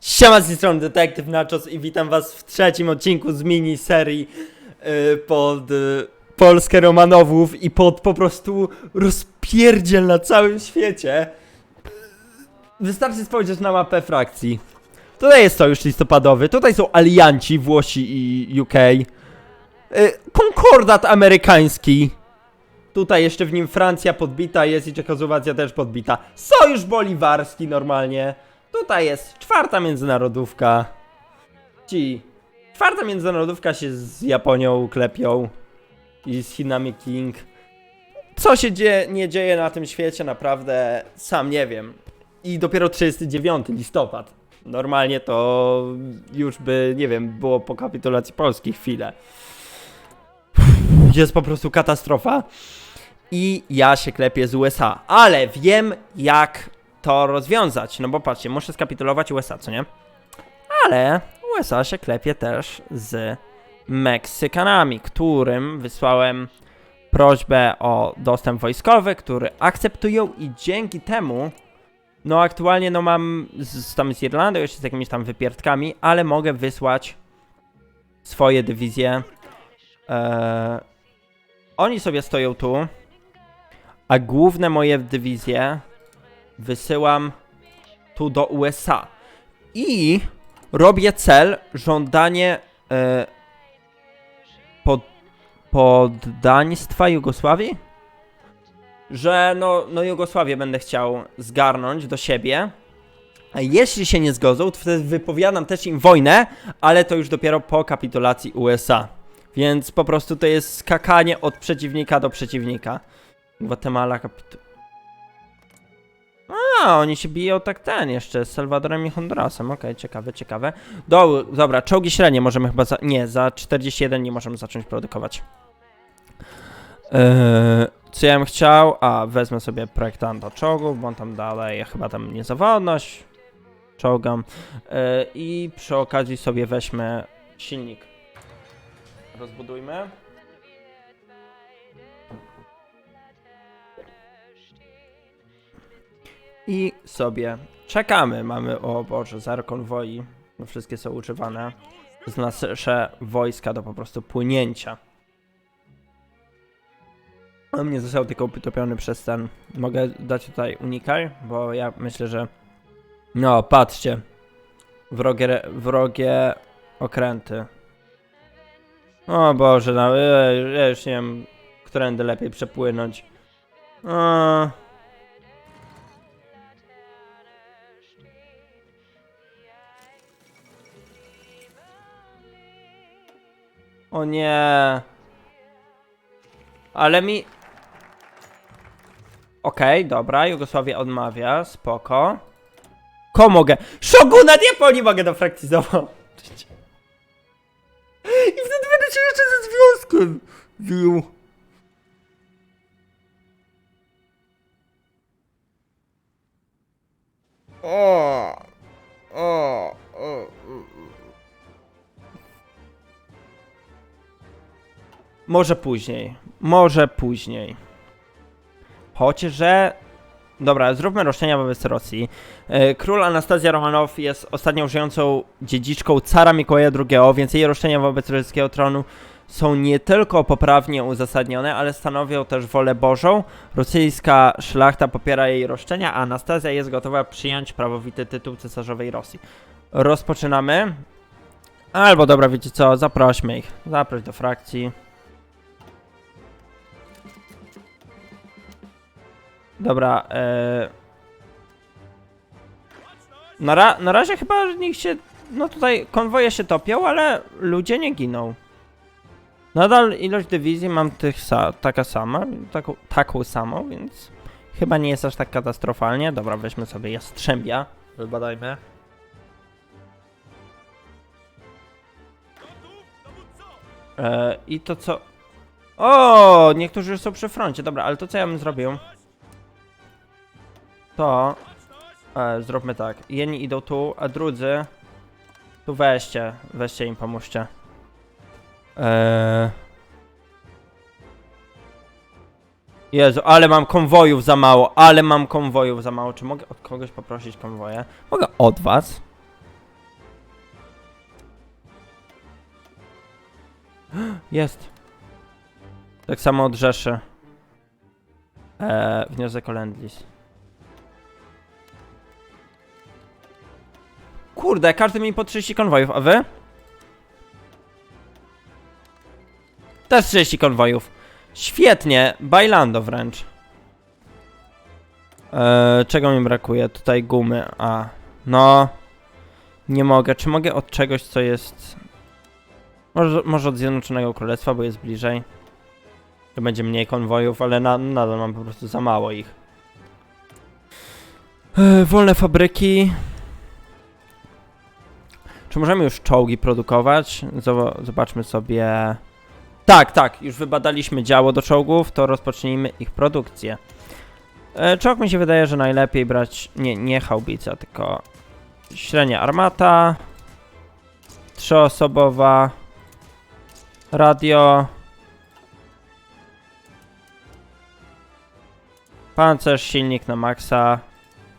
Siema z tej strony Detektyw Nachos i witam was w trzecim odcinku z miniserii yy, pod yy, Polskę Romanowów i pod po prostu rozpierdziel na całym świecie. Wystarczy spojrzeć na mapę frakcji. Tutaj jest sojusz listopadowy, tutaj są alianci Włosi i UK. Yy, konkordat amerykański. Tutaj jeszcze w nim Francja podbita jest i Czechosłowacja też podbita. Sojusz boliwarski normalnie. Tutaj jest czwarta międzynarodówka. Ci. Czwarta międzynarodówka się z Japonią klepią. I z Chinami King. Co się dzie nie dzieje na tym świecie, naprawdę sam nie wiem. I dopiero 39 listopad. Normalnie to już by, nie wiem, było po kapitulacji Polski chwilę. Jest po prostu katastrofa. I ja się klepię z USA. Ale wiem, jak to rozwiązać. No bo patrzcie, muszę skapitulować USA, co nie? Ale USA się klepie też z Meksykanami, którym wysłałem prośbę o dostęp wojskowy, który akceptują i dzięki temu no aktualnie no mam z, tam z Irlandią jeszcze z jakimiś tam wypiertkami, ale mogę wysłać swoje dywizje. Eee, oni sobie stoją tu, a główne moje dywizje wysyłam tu do USA. I robię cel żądanie e, pod, poddaństwa Jugosławii? Że no, no Jugosławię będę chciał zgarnąć do siebie. A jeśli się nie zgodzą, to wtedy wypowiadam też im wojnę, ale to już dopiero po kapitulacji USA. Więc po prostu to jest skakanie od przeciwnika do przeciwnika. Gwatemala kapitu... A, oni się biją tak ten jeszcze z Salwadorem i Hondurasem. Okej, ciekawe, ciekawe. Do, dobra, czołgi średnie możemy chyba za... Nie, za 41 nie możemy zacząć produkować. Eee, co ja bym chciał? A, wezmę sobie projektanta czołgów, bo on tam dalej chyba tam niezawodność czołgam. Eee, I przy okazji sobie weźmy silnik. Rozbudujmy. I sobie czekamy. Mamy, o Boże, zero konwoi. No wszystkie są używane. Jest nasze wojska do po prostu płynięcia. On mnie został tylko utopiony przez ten. Mogę dać tutaj unikaj, bo ja myślę, że. No, patrzcie. Wrogie, wrogie okręty. O Boże, no, ja, już nie wiem, którędy lepiej przepłynąć. O, O nie. Ale mi... Okej, dobra, Jugosławia odmawia, spoko. Ko mogę? Shogunat Japonii mogę do frakcji zobaczyć. I wtedy będę się jeszcze ze związkiem. O, o, o, Może później. Może później. Chociaż, że... Dobra, zróbmy roszczenia wobec Rosji. E, Król Anastazja Romanow jest ostatnią żyjącą dziedziczką cara Mikołaja II, więc jej roszczenia wobec rosyjskiego tronu są nie tylko poprawnie uzasadnione, ale stanowią też wolę Bożą. Rosyjska szlachta popiera jej roszczenia, a Anastazja jest gotowa przyjąć prawowity tytuł cesarzowej Rosji. Rozpoczynamy. Albo dobra, wiecie co, zaprośmy ich. Zaproś do frakcji. Dobra, e... na, ra na razie chyba niech się. No tutaj konwoje się topią, ale ludzie nie giną. Nadal ilość dywizji mam tych sa taka sama, taką, taką samą, więc chyba nie jest aż tak katastrofalnie. Dobra, weźmy sobie Jastrzębia. Wybadajmy. E, I to co... O, niektórzy już są przy froncie. Dobra, ale to co ja bym zrobił? to e, zróbmy tak. Jedni idą tu, a drudzy tu weźcie. Weźcie im pomóżcie. Eee... Jezu, ale mam konwojów za mało, ale mam konwojów za mało. Czy mogę od kogoś poprosić konwoje? Mogę od was. Jest. Tak samo od Rzeszy. Eee, wniosek o Kurde, każdy mi po 30 konwojów, a wy? Też 30 konwojów. Świetnie, bailando wręcz. Eee, czego mi brakuje? Tutaj gumy, a. No. Nie mogę. Czy mogę od czegoś, co jest... Może, może od Zjednoczonego Królestwa, bo jest bliżej. To będzie mniej konwojów, ale na, nadal mam po prostu za mało ich. Eee, wolne fabryki. Czy możemy już czołgi produkować? Zob- Zobaczmy sobie. Tak, tak, już wybadaliśmy działo do czołgów, to rozpocznijmy ich produkcję. E, czołg mi się wydaje, że najlepiej brać nie, nie haubica, tylko średnia armata, trzyosobowa, radio, pancerz, silnik na maksa.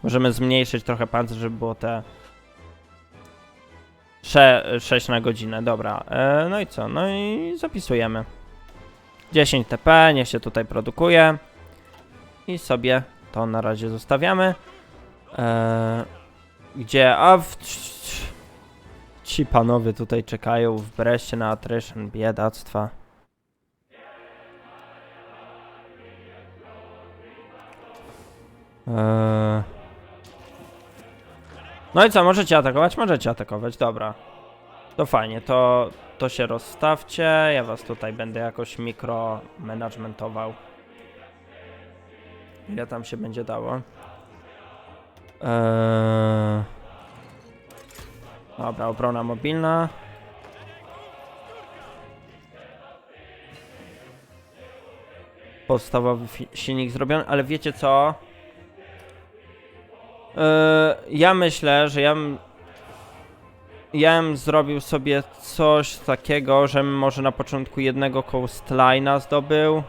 Możemy zmniejszyć trochę pancerz, żeby było te Sze 6 na godzinę, dobra. E, no i co? No i zapisujemy. 10 TP, niech się tutaj produkuje. I sobie to na razie zostawiamy. E, gdzie? A w... Ci panowie tutaj czekają w Breście na attrition, biedactwa. Eee... No i co, możecie atakować? Możecie atakować, dobra. To fajnie, to, to się rozstawcie, ja was tutaj będę jakoś mikromanagementował. Ile tam się będzie dało? Eee... Dobra, obrona mobilna. Podstawowy silnik zrobiony, ale wiecie co? Eee, ja myślę, że ja bym, ja bym zrobił sobie coś takiego, że może na początku jednego coastline'a zdobył.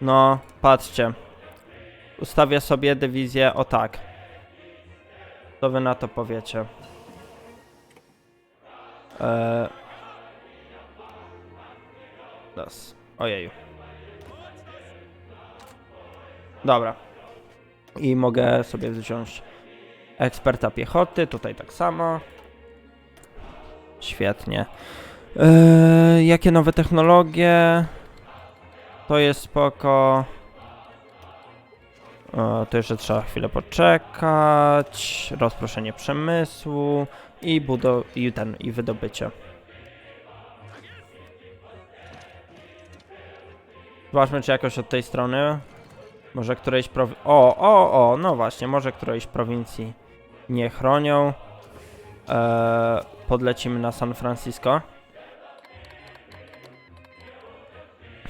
No, patrzcie. Ustawię sobie dywizję o tak. Co wy na to powiecie? Eee... Teraz. Ojeju. Dobra i mogę sobie wziąć eksperta piechoty, tutaj tak samo. Świetnie. Eee, jakie nowe technologie? To jest spoko. To jeszcze trzeba chwilę poczekać. Rozproszenie przemysłu i budow i ten i wydobycie. Zobaczmy, czy jakoś od tej strony może którejś prowi... O, o, o, no właśnie, może którejś prowincji nie chronią. Eee, podlecimy na San Francisco.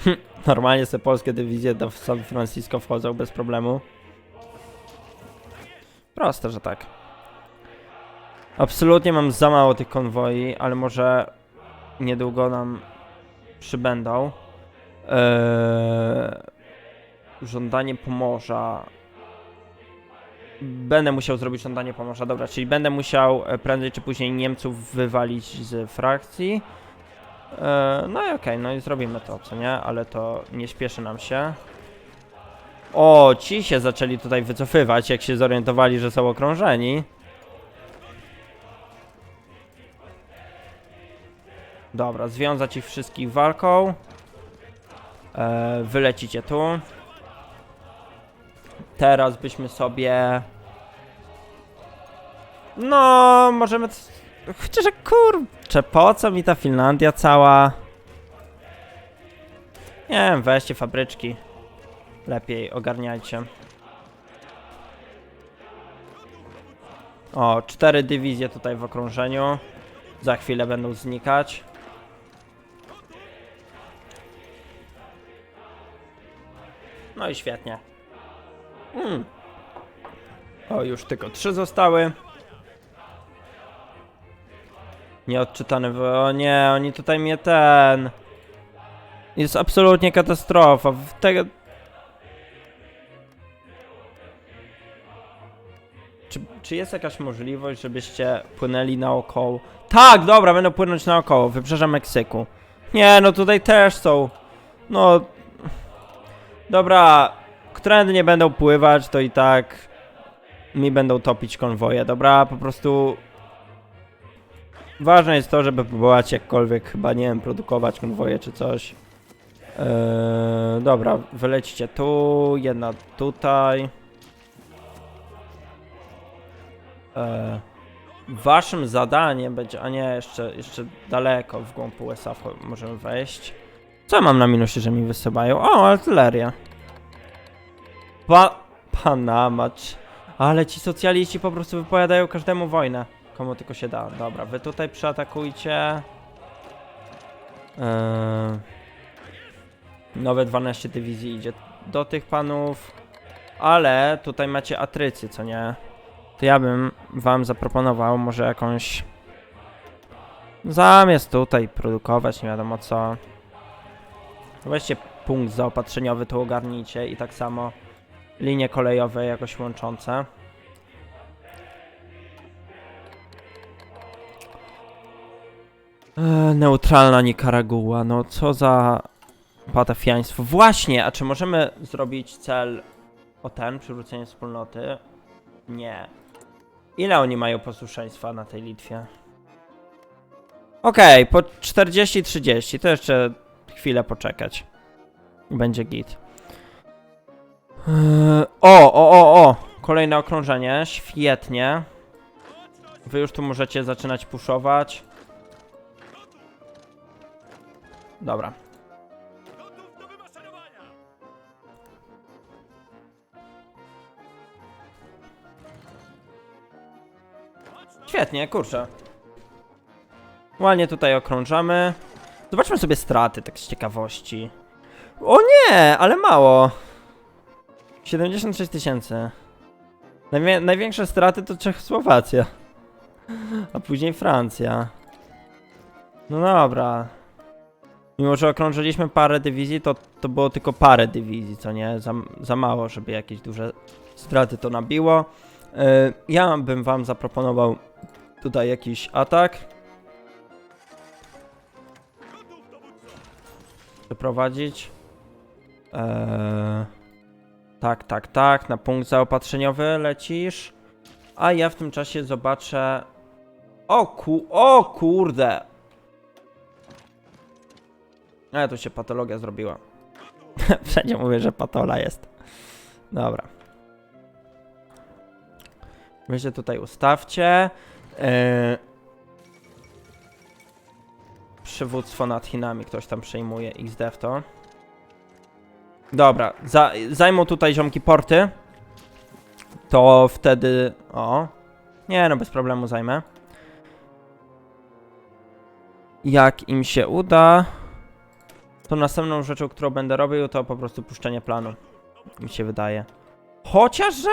Normalnie sobie polskie dywizje do San Francisco wchodzą bez problemu. Proste, że tak. Absolutnie mam za mało tych konwoi, ale może niedługo nam przybędą. Eee, żądanie Pomorza. Będę musiał zrobić żądanie Pomorza, dobra, czyli będę musiał e, prędzej czy później Niemców wywalić z frakcji. E, no i okej, no i zrobimy to, co nie? Ale to nie śpieszy nam się. O, ci się zaczęli tutaj wycofywać, jak się zorientowali, że są okrążeni. Dobra, związać ich wszystkich walką. E, wylecicie tu. Teraz byśmy sobie... No, możemy... Chociaż kurczę, po co mi ta Finlandia cała? Nie wiem, weźcie fabryczki. Lepiej ogarniajcie. O, cztery dywizje tutaj w okrążeniu. Za chwilę będą znikać. No i świetnie. Hmm. O, już tylko trzy zostały. Nieodczytane. w- O nie, oni tutaj mnie ten. Jest absolutnie katastrofa. W Tego. czy, czy jest jakaś możliwość, żebyście płynęli naokoło? Tak, dobra, będą płynąć naokoło, wybrzeża Meksyku. Nie, no tutaj też są. No. Dobra, którędy nie będą pływać, to i tak mi będą topić konwoje, dobra? Po prostu. Ważne jest to, żeby próbować jakkolwiek, chyba nie wiem, produkować konwoje czy coś. Eee, dobra, wylecicie tu, jedna tutaj. Eee, waszym zadaniem będzie, a nie, jeszcze, jeszcze daleko w głąb USA możemy wejść. Co mam na minusie, że mi wysyłają? O, artyleria. Pa... Ale ci socjaliści po prostu wypowiadają każdemu wojnę. Komu tylko się da. Dobra, wy tutaj przeatakujcie. Eee, nowe 12 dywizji idzie do tych panów. Ale tutaj macie atrycy, co nie? To ja bym wam zaproponował może jakąś... Zamiast tutaj produkować nie wiadomo co. Weźcie punkt zaopatrzeniowy, to ogarnijcie i tak samo linie kolejowe jakoś łączące. Eee, neutralna Nikaragua, no co za patafiaństwo. Właśnie, a czy możemy zrobić cel o ten, przywrócenie wspólnoty? Nie. Ile oni mają posłuszeństwa na tej Litwie? Okej, po 40-30, to jeszcze chwilę poczekać. Będzie git. Eee, o, o, o, o! Kolejne okrążenie, świetnie. Wy już tu możecie zaczynać puszować. Dobra. Świetnie, kurczę. Ładnie tutaj okrążamy. Zobaczmy sobie straty, tak z ciekawości. O nie, ale mało. 76 tysięcy. Najwie największe straty to Czechosłowacja. A później Francja. No dobra. Mimo, że okrążyliśmy parę dywizji, to, to było tylko parę dywizji, co nie? Za, za mało, żeby jakieś duże straty to nabiło. Yy, ja bym wam zaproponował tutaj jakiś atak. Przeprowadzić. Eee, tak, tak, tak. Na punkt zaopatrzeniowy lecisz. A ja w tym czasie zobaczę. O ku. O kurde! Ale tu się patologia zrobiła. Wszędzie mówię, że patola jest. Dobra. Wy się tutaj ustawcie. Eee, przywództwo nad Chinami ktoś tam przejmuje XD w to. Dobra, za, zajmą tutaj ziomki porty. To wtedy... O. Nie no, bez problemu zajmę. Jak im się uda... To następną rzeczą, którą będę robił, to po prostu puszczenie planu. Mi się wydaje. Chociaż, że...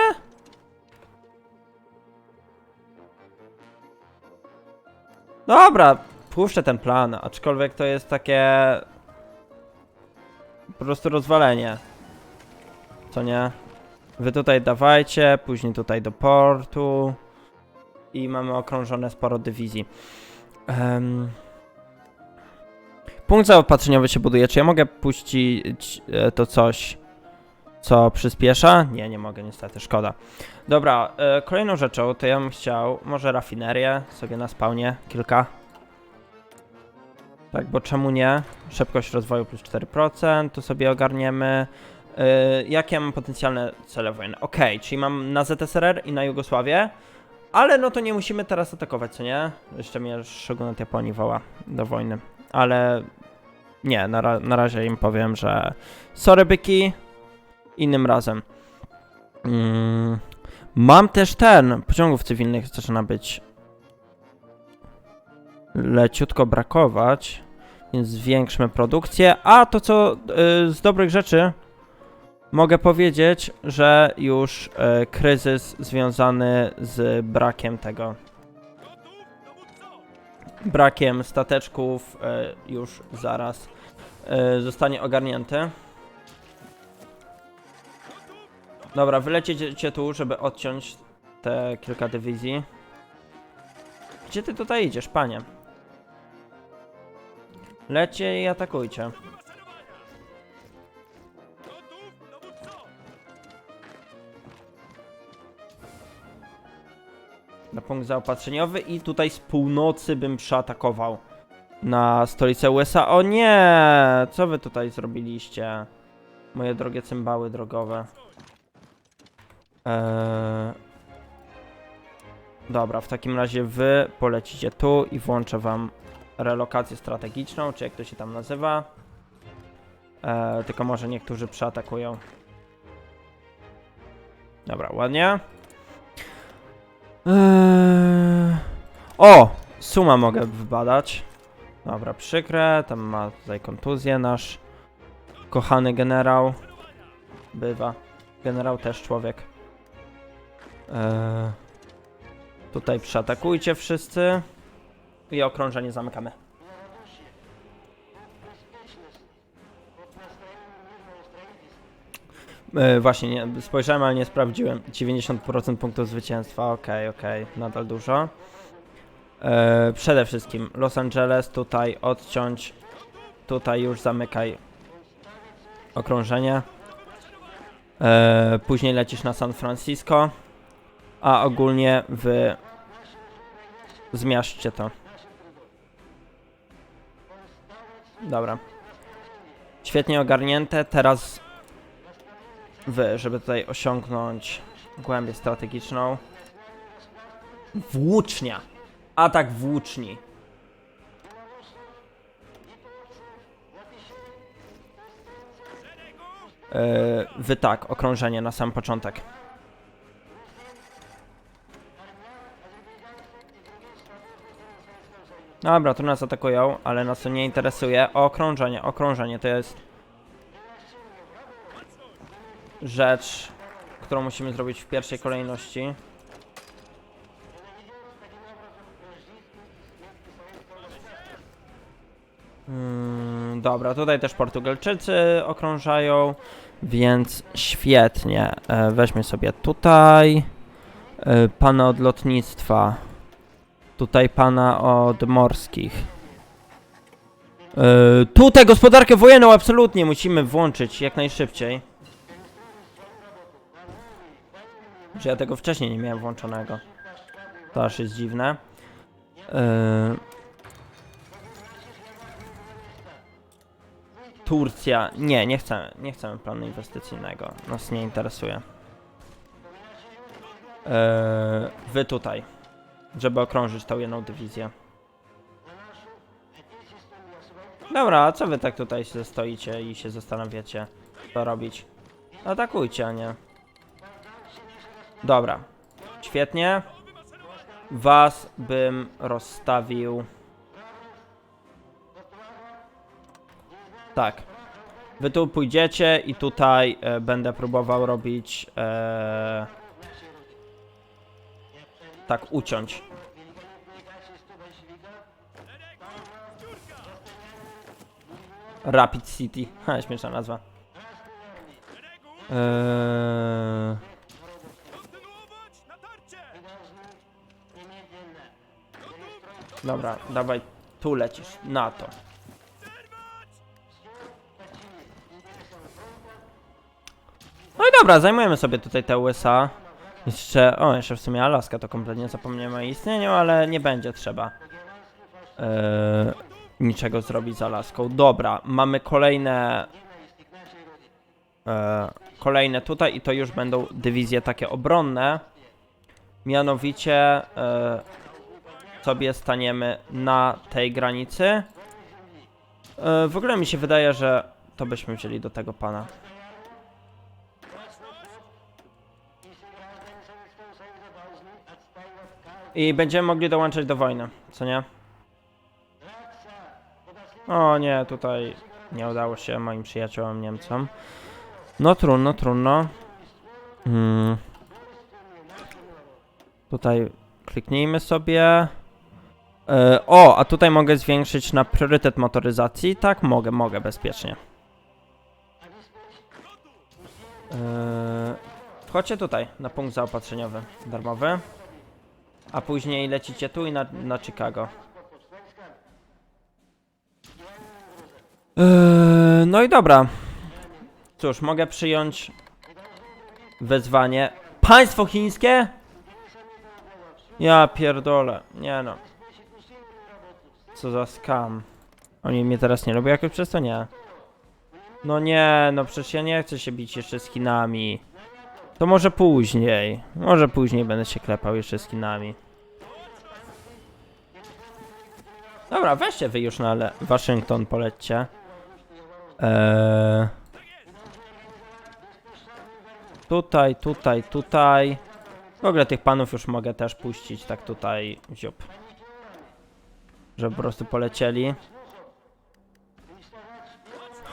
Dobra, puszczę ten plan, aczkolwiek to jest takie... Po prostu rozwalenie. Co nie? Wy tutaj dawajcie, później tutaj do portu. I mamy okrążone sporo dywizji. Em, Punkt zaopatrzeniowy się buduje. Czy ja mogę puścić e, to coś, co przyspiesza? Nie, nie mogę niestety, szkoda. Dobra, e, kolejną rzeczą to ja bym chciał, może rafinerię sobie na spawnie, kilka. Tak, bo czemu nie? Szybkość rozwoju plus 4%, to sobie ogarniemy. E, jakie ja mam potencjalne cele wojenne? Okej, czyli mam na ZSRR i na Jugosławię, ale no to nie musimy teraz atakować, co nie? Jeszcze mnie Shogunat Japonii woła do wojny, ale nie, na, ra na razie im powiem, że sorry byki, innym razem. Mm, mam też ten, pociągów cywilnych zaczyna być leciutko brakować, więc zwiększmy produkcję, a to co y, z dobrych rzeczy mogę powiedzieć, że już y, kryzys związany z brakiem tego brakiem stateczków y, już zaraz zostanie ogarnięty. Dobra, wylecicie tu, żeby odciąć te kilka dywizji. Gdzie ty tutaj idziesz, panie? Lecie i atakujcie. Na punkt zaopatrzeniowy i tutaj z północy bym przeatakował na stolicę USA. O nie! Co wy tutaj zrobiliście? Moje drogie cymbały drogowe. Eee... Dobra, w takim razie wy polecicie tu i włączę wam relokację strategiczną, czy jak to się tam nazywa. Eee, tylko może niektórzy przeatakują. Dobra, ładnie. Eee... O! Suma mogę wybadać. Dobra, przykre. Tam ma tutaj kontuzję nasz kochany generał. Bywa. Generał też człowiek. Eee... Tutaj przeatakujcie wszyscy. I okrążenie zamykamy. E, właśnie, nie, spojrzałem, ale nie sprawdziłem. 90% punktów zwycięstwa. Okej, okej, nadal dużo. E, przede wszystkim Los Angeles, tutaj odciąć. Tutaj już zamykaj okrążenie. E, później lecisz na San Francisco. A ogólnie wy zmiażdżcie to. Dobra. Świetnie ogarnięte. Teraz wy, żeby tutaj osiągnąć głębię strategiczną. Włócznia. Atak włóczni. Yy, wy tak, okrążenie na sam początek. Dobra, tu nas atakują, ale nas to nie interesuje. Okrążenie, okrążenie to jest rzecz, którą musimy zrobić w pierwszej kolejności. Mm, dobra, tutaj też Portugalczycy okrążają, więc świetnie. E, weźmy sobie tutaj e, pana od lotnictwa. Tutaj pana od morskich. E, tutaj gospodarkę wojenną absolutnie musimy włączyć jak najszybciej. Że ja tego wcześniej nie miałem włączonego. To aż jest dziwne. E, Turcja. Nie, nie chcemy. Nie chcemy planu inwestycyjnego. Nas nie interesuje. E, wy tutaj żeby okrążyć tą jedną dywizję. Dobra, a co wy tak tutaj się stoicie i się zastanawiacie, co robić? Atakujcie, a nie. Dobra, świetnie. Was bym rozstawił. Tak. Wy tu pójdziecie i tutaj e, będę próbował robić. E, tak uciąć. Rapid City. Ha, śmieszna nazwa. Eee... Dobra, dawaj, tu lecisz, na to. No i dobra, zajmujemy sobie tutaj te USA. Jeszcze, o, jeszcze w sumie Alaska, to kompletnie zapomniałem o istnieniu, ale nie będzie trzeba eee, niczego zrobić z Alaską. Dobra, mamy kolejne eee, kolejne tutaj i to już będą dywizje takie obronne. Mianowicie eee, sobie staniemy na tej granicy. Eee, w ogóle mi się wydaje, że to byśmy wzięli do tego pana. I będziemy mogli dołączać do wojny, co nie? O nie, tutaj nie udało się moim przyjaciołom Niemcom. No trudno, trudno. Hmm. Tutaj kliknijmy sobie. E, o, a tutaj mogę zwiększyć na priorytet motoryzacji. Tak, mogę, mogę bezpiecznie. E, Wchodźcie tutaj, na punkt zaopatrzeniowy, darmowy. A później lecicie tu i na, na Chicago. Eee, no i dobra. Cóż, mogę przyjąć wezwanie. Państwo chińskie? Ja pierdolę. Nie no. Co za skam. Oni mnie teraz nie lubią jakoś przez to? Nie. No nie, no przecież ja nie chcę się bić jeszcze z Chinami. To może później. Może później będę się klepał jeszcze z Chinami. Dobra, weźcie wy już na Waszyngton, polećcie. Eee... Tutaj, tutaj, tutaj. W ogóle tych panów już mogę też puścić, tak tutaj, ziup. Żeby po prostu polecieli.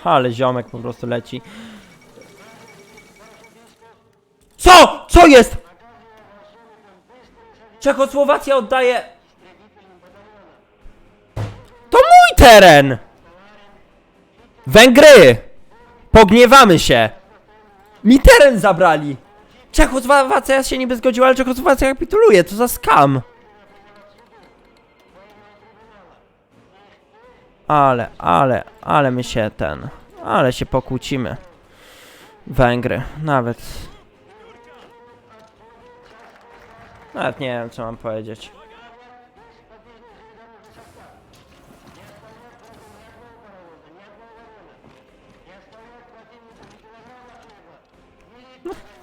Ale ziomek po prostu leci. Co? Co jest? Czechosłowacja oddaje... To mój teren! Węgry! Pogniewamy się! Mi teren zabrali! Czechosłowacja się niby zgodziła, ale Czechosłowacja kapituluje, to za skam! Ale, ale, ale my się ten... Ale się pokłócimy. Węgry, nawet... Nawet nie wiem, co mam powiedzieć.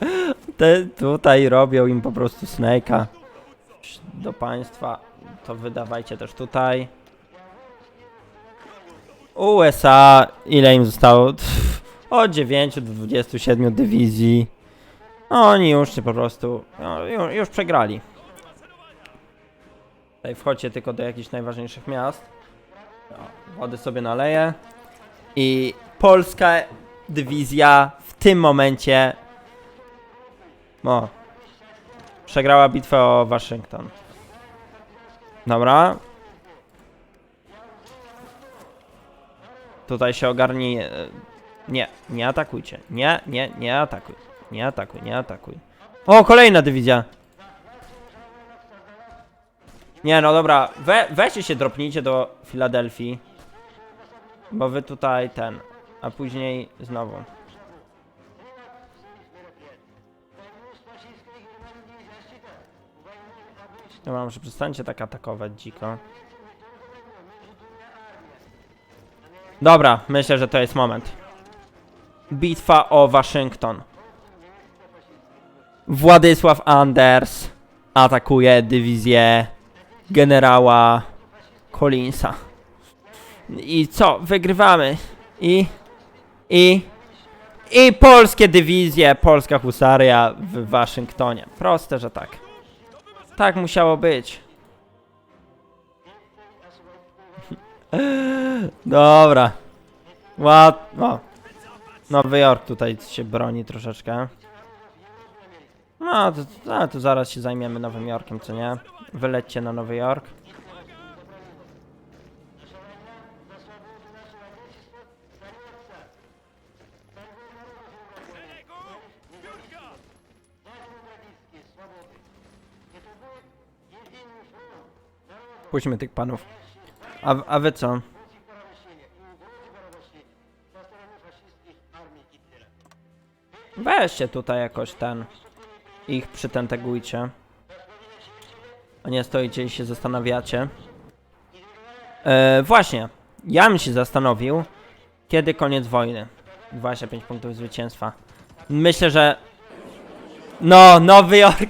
Te tutaj robią im po prostu Snake'a. Do państwa to wydawajcie też tutaj. USA, ile im zostało? Pff, Od 9 do 27 dywizji. Oni już się po prostu, no, już, już przegrali. Tutaj wchodźcie tylko do jakichś najważniejszych miast. O, wody sobie naleję. I polska dywizja w tym momencie o. Przegrała bitwę o Waszyngton. Dobra. Tutaj się ogarnij. e, Nie, nie atakujcie. Nie, nie, nie atakuj. Nie atakuj, nie atakuj. O, kolejna dywizja. Nie, no dobra. We, weźcie się, dropnijcie do Filadelfii. Bo wy tutaj ten. A później znowu. Dobra, może przestańcie tak atakować dziko. Dobra, myślę, że to jest moment. Bitwa o Waszyngton. Władysław Anders atakuje dywizję generała Collinsa. I co? Wygrywamy. I... I... I polskie dywizje, polska husaria w Waszyngtonie. Proste, że tak. Tak musiało być. Dobra. Ład... Nowy Jork tutaj się broni troszeczkę. No, to, to, to zaraz się zajmiemy Nowym Jorkiem, co nie? Wylećcie na Nowy Jork. Puśćmy tych panów. A, a wy co? Weźcie tutaj jakoś ten. Ich przytentegujcie. A nie stoicie i się zastanawiacie. E, właśnie. Ja bym się zastanowił, kiedy koniec wojny. 25 punktów zwycięstwa. Myślę, że. No, Nowy Jork.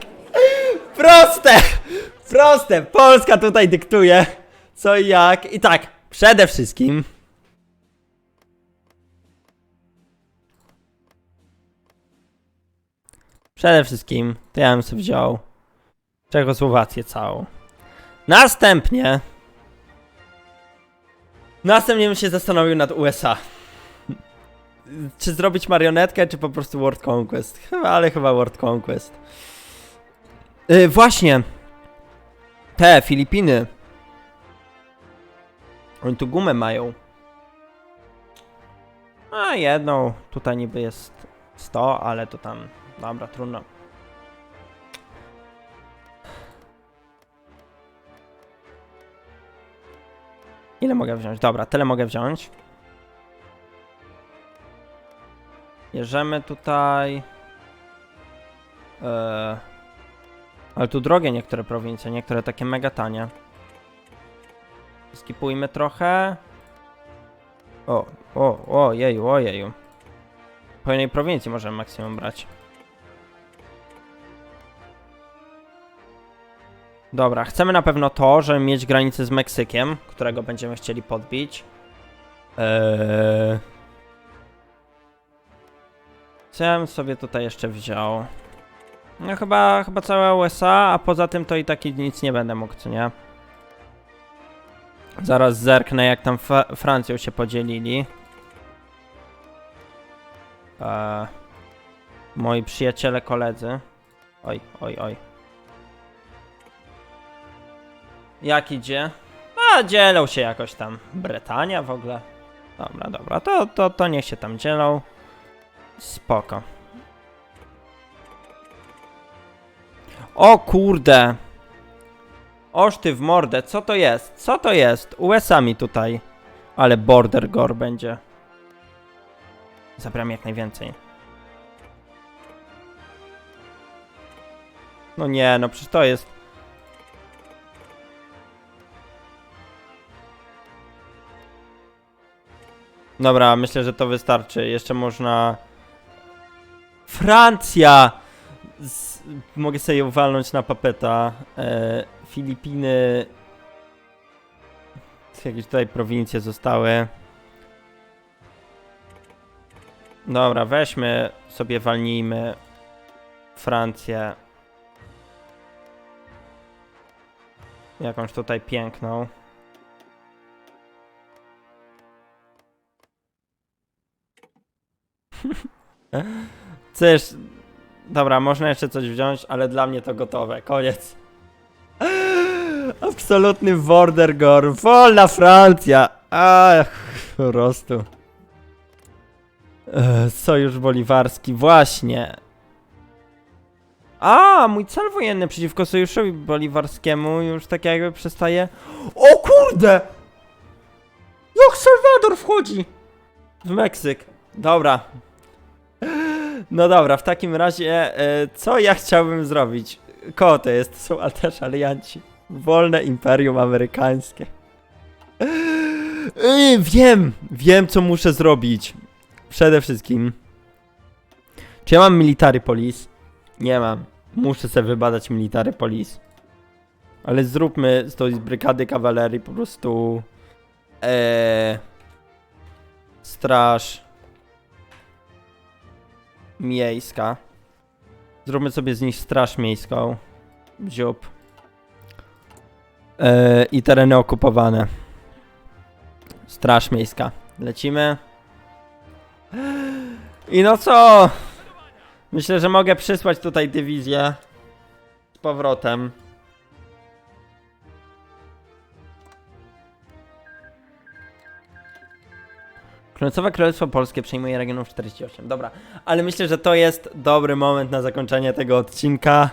Proste! Proste! Polska tutaj dyktuje co i jak. I tak, przede wszystkim. Przede wszystkim to ja bym sobie wziął Czechosłowację całą. Następnie. Następnie bym się zastanowił nad USA. Czy zrobić marionetkę, czy po prostu World Conquest? Chyba, ale chyba World Conquest. Yy, właśnie. Te Filipiny. Oni tu gumę mają. A jedną. Tutaj niby jest 100, ale to tam. Dobra, trudno. Ile mogę wziąć? Dobra, tyle mogę wziąć. Jeżemy tutaj. Eee. Ale tu drogie niektóre prowincje, niektóre takie mega tanie. Skipujmy trochę. O, o, o, jeju, o jeju. Po jednej prowincji możemy maksimum brać. Dobra, chcemy na pewno to, żeby mieć granicę z Meksykiem, którego będziemy chcieli podbić. Eee... Co ja bym sobie tutaj jeszcze wziął? No chyba, chyba całe USA, a poza tym to i tak nic nie będę mógł, co nie? Zaraz zerknę jak tam Fra Francją się podzielili. Eee... Moi przyjaciele, koledzy. Oj, oj, oj. Jak idzie? A, dzielą się jakoś tam. Brytania w ogóle. Dobra, dobra, to, to, to niech się tam dzielą. Spoko. O kurde. Oż ty w mordę, co to jest? Co to jest? USA mi tutaj. Ale border gore będzie. Zabieram jak najwięcej. No nie, no przecież to jest... Dobra, myślę, że to wystarczy. Jeszcze można... Francja! Z... Mogę sobie ją walnąć na papeta. E, Filipiny... Jakieś tutaj prowincje zostały. Dobra, weźmy sobie, walnijmy Francję. Jakąś tutaj piękną. Chcesz... Dobra, można jeszcze coś wziąć, ale dla mnie to gotowe. Koniec. Absolutny border gore. Wolna Francja. Ach, po prostu. E, Sojusz boliwarski, właśnie. A, mój cel wojenny przeciwko sojuszowi boliwarskiemu już tak jakby przestaje. O kurde! Jak Salwador wchodzi! W Meksyk. Dobra. No dobra, w takim razie, e, co ja chciałbym zrobić? Koło jest, to są też alianci. Wolne Imperium Amerykańskie. E, wiem, wiem co muszę zrobić. Przede wszystkim. Czy ja mam military police? Nie mam. Muszę sobie wybadać military police. Ale zróbmy z tej brygady kawalerii po prostu... Eee, straż miejska. Zróbmy sobie z nich straż miejską. Bziup. Eee, I tereny okupowane. Straż miejska. Lecimy. I no co? Myślę, że mogę przysłać tutaj dywizję z powrotem. Królestwowe Królestwo Polskie przejmuje regionów 48. Dobra, ale myślę, że to jest dobry moment na zakończenie tego odcinka.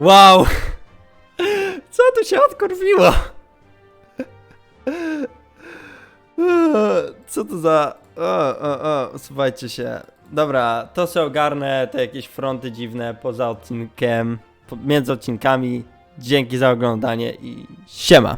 Wow! Co tu się odkurwiło? Co to za... O, o, o, słuchajcie się. Dobra, to sobie ogarnę, te jakieś fronty dziwne poza odcinkiem, między odcinkami. Dzięki za oglądanie i siema!